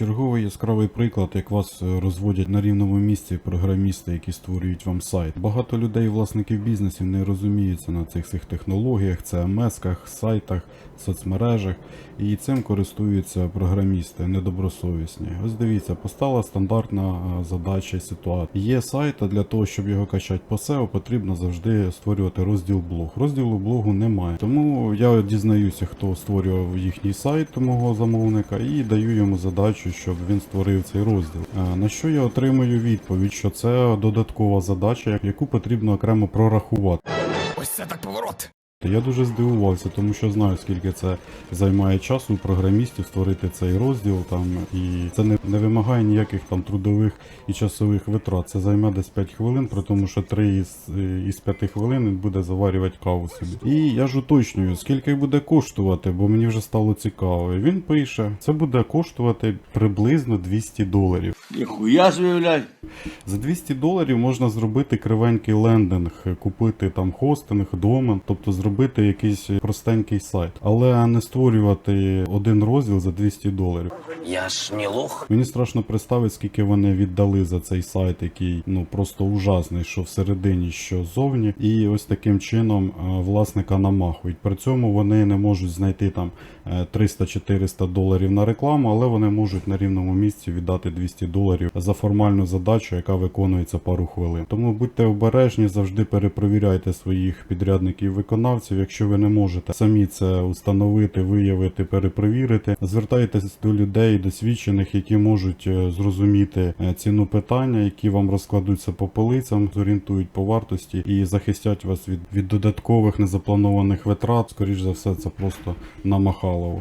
Черговий яскравий приклад, як вас е, розводять на рівному місці програмісти, які створюють вам сайт. Багато людей, власників бізнесів, не розуміються на цих всіх технологіях, CMS-ках, сайтах, соцмережах, і цим користуються програмісти недобросовісні. Ось дивіться, постала стандартна е, задача ситуація. Є сайт, а для того, щоб його качати по SEO, потрібно завжди створювати розділ блог. Розділу блогу немає. Тому я дізнаюся, хто створював їхній сайт мого замовника, і даю йому задачу, щоб він створив цей розділ. Е, На що я отримую відповідь, що це додаткова задача, яку потрібно окремо прорахувати. Я дуже здивувався, тому що знаю, скільки це займає часу програмістів створити цей розділ там, і це не, не вимагає ніяких там трудових і часових витрат. Це займе десь 5 хвилин, при тому, що 3 із, із 5 хвилин він буде заварювати каву собі. І я ж уточнюю, скільки буде коштувати, бо мені вже стало цікаво. І Він пише, це буде коштувати приблизно 200 доларів. Ніхуя блядь. За 200 доларів можна зробити кривенький лендинг, купити там хостинг, домен, тобто зробити якийсь простенький сайт, але не створювати один розділ за 200 доларів. Я ж не лох. Мені страшно представити, скільки вони віддали за цей сайт, який ну просто ужасний, що всередині, що ззовні, і ось таким чином е, власника намахують. При цьому вони не можуть знайти там е, 300-400 доларів на рекламу, але вони можуть на рівному місці віддати 200 доларів за формальну задачу, яка виконується пару хвилин. Тому будьте обережні, завжди перепровіряйте своїх підрядників-виконавців. Якщо ви не можете самі це установити, виявити, перепровірити, звертайтеся до людей досвідчених, які можуть е, зрозуміти е, ціну питання, які вам розкладуться по полицям, зорієнтують по вартості і захистять вас від, від додаткових незапланованих витрат. Скоріш за все, це просто намахалово.